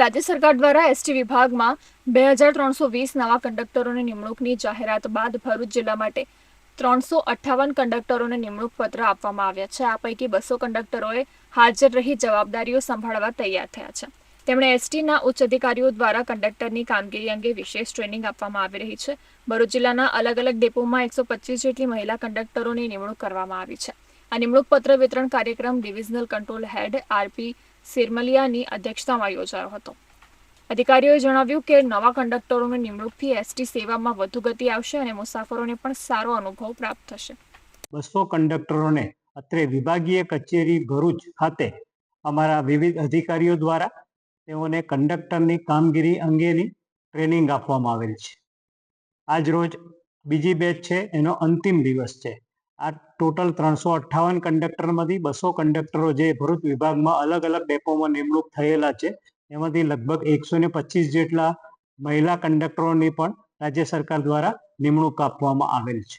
રાજ્ય સરકાર દ્વારા એસટી વિભાગમાં બે હજાર ત્રણસો વીસ નવા કંડક્ટરોની નિમણૂકની જાહેરાત બાદ ભરૂચ જિલ્લા માટે ત્રણસો અઠ્ઠાવન કંડક્ટરોને નિમણૂક પત્ર આપવામાં આવ્યા છે. આ પૈકી બસો કંડક્ટરોએ હાજર રહી જવાબદારીઓ સંભાળવા તૈયાર થયા છે. તેમણે એસટીના ઉચ્ચ અધિકારીઓ દ્વારા કંડક્ટરની કામગીરી અંગે વિશેષ ટ્રેનિંગ આપવામાં આવી રહી છે. ભરૂચ જિલ્લાના અલગ અલગ ડેપોમાં એકસો પચીસ જેટલી મહિલા કંડક્ટરોની નિમણૂક કરવામાં આવી છે. આ નિમણૂક પત્ર વિતરણ કાર્યક્રમ ડિવિઝનલ કંટ્રોલ હેડ આરપી સિરમલિયાની અધ્યક્ષતામાં યોજાયો હતો. અધિકારીઓએ જણાવ્યું કે નવા કંડક્ટરોની નિમણૂકથી એસટી સેવામાં વધુ ગતિ આવશે અને મુસાફરોને પણ સારો અનુભવ પ્રાપ્ત થશે. બસો કંડક્ટરોને અત્રે વિભાગીય કચેરી ભરૂચ ખાતે અમારા વિવિધ અધિકારીઓ દ્વારા તેઓને કંડક્ટરની કામગીરી અંગેની ટ્રેનિંગ આપવામાં આવેલ છે. આજ રોજ બીજી બેચ છે, એનો અંતિમ દિવસ છે. આ ટોટલ ત્રણસો અઠ્ઠાવન કંડક્ટરમાંથી બસો કંડક્ટરો જે ભરૂચ વિભાગમાં અલગ અલગ ડેપોમાં નિમણૂક થયેલા છે, એમાંથી લગભગ એકસો ને પચીસ જેટલા મહિલા કંડક્ટરોની પણ રાજ્ય સરકાર દ્વારા નિમણૂક આપવામાં આવેલ છે.